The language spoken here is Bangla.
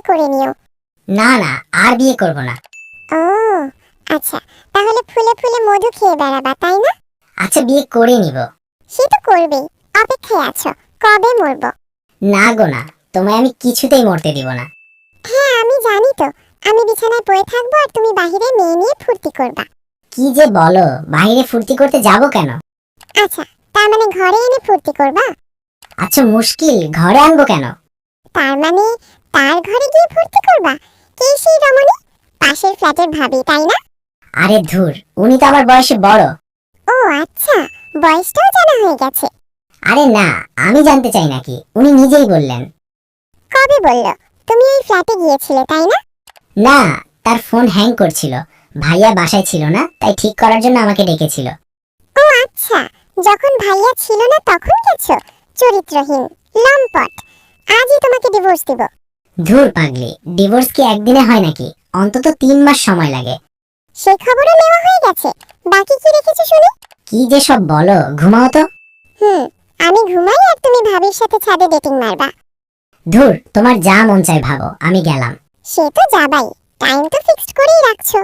বিয়ে করে নিও। না না আর বিয়ে করব না। ও আচ্ছা তাহলে ফুলে ফুলে মধু খেয়ে বেড়াবা তাই না? আচ্ছা বিয়ে করে নিব। সে তো করবেই অপেক্ষায় আছো কবে মরবো? না গো না তোমায় আমি কিছুতেই মরতে দিব না। হ্যাঁ আমি জানি তো আমি বিছানায় পড়ে থাকব আর তুমি বাহিরে মেয়ে নিয়ে ফুর্তি করবা। কি যে বলো বাইরে ফুর্তি করতে যাব কেন? আচ্ছা তার মানে ঘরে এনে ফুর্তি করবা? আচ্ছা মুশকিল ঘরে আনব কেন? তার মানে তার ঘরে গিয়ে ফুর্তি করবা। কে সেই রমণী? পাশের ফ্ল্যাটের ভাবি তাই না? আরে ধুর উনি তো আমার বয়সে বড়। ও আচ্ছা বয়সটাও জানা হয়ে গেছে। আরে না আমি জানতে চাই নাকি উনি নিজেই বললেন। কবে বলল? তুমি এই ফ্ল্যাটে গিয়েছিলে তাই না? না তার ফোন হ্যাং করছিল। ভাইয়া বাসায় ছিল না তাই ঠিক করার জন্য আমাকে ডেকেছিল। ও আচ্ছা যখন ভাইয়া ছিল না তখন গেছো? চরিত্রহীন লম্পট। আজই তোমাকে ডিভোর্স দিব। ধুর পাগলি ডিভোর্স কি একদিনে হয় নাকি? অন্তত তিন মাস সময় লাগে। সেই খবরও নেওয়া হয়ে গেছে। বাকি কি রেখেছো শুনি? কি যে সব বলো ঘুমাও তো। হুম আমি ঘুমাই আর তুমি ভাবির সাথে ছাদে ডেটিং মারবা। ধুর তোমার যা মন চায় ভাবো আমি গেলাম। সে তো যাবাই টাইম তো ফিক্সড করেই রাখছো।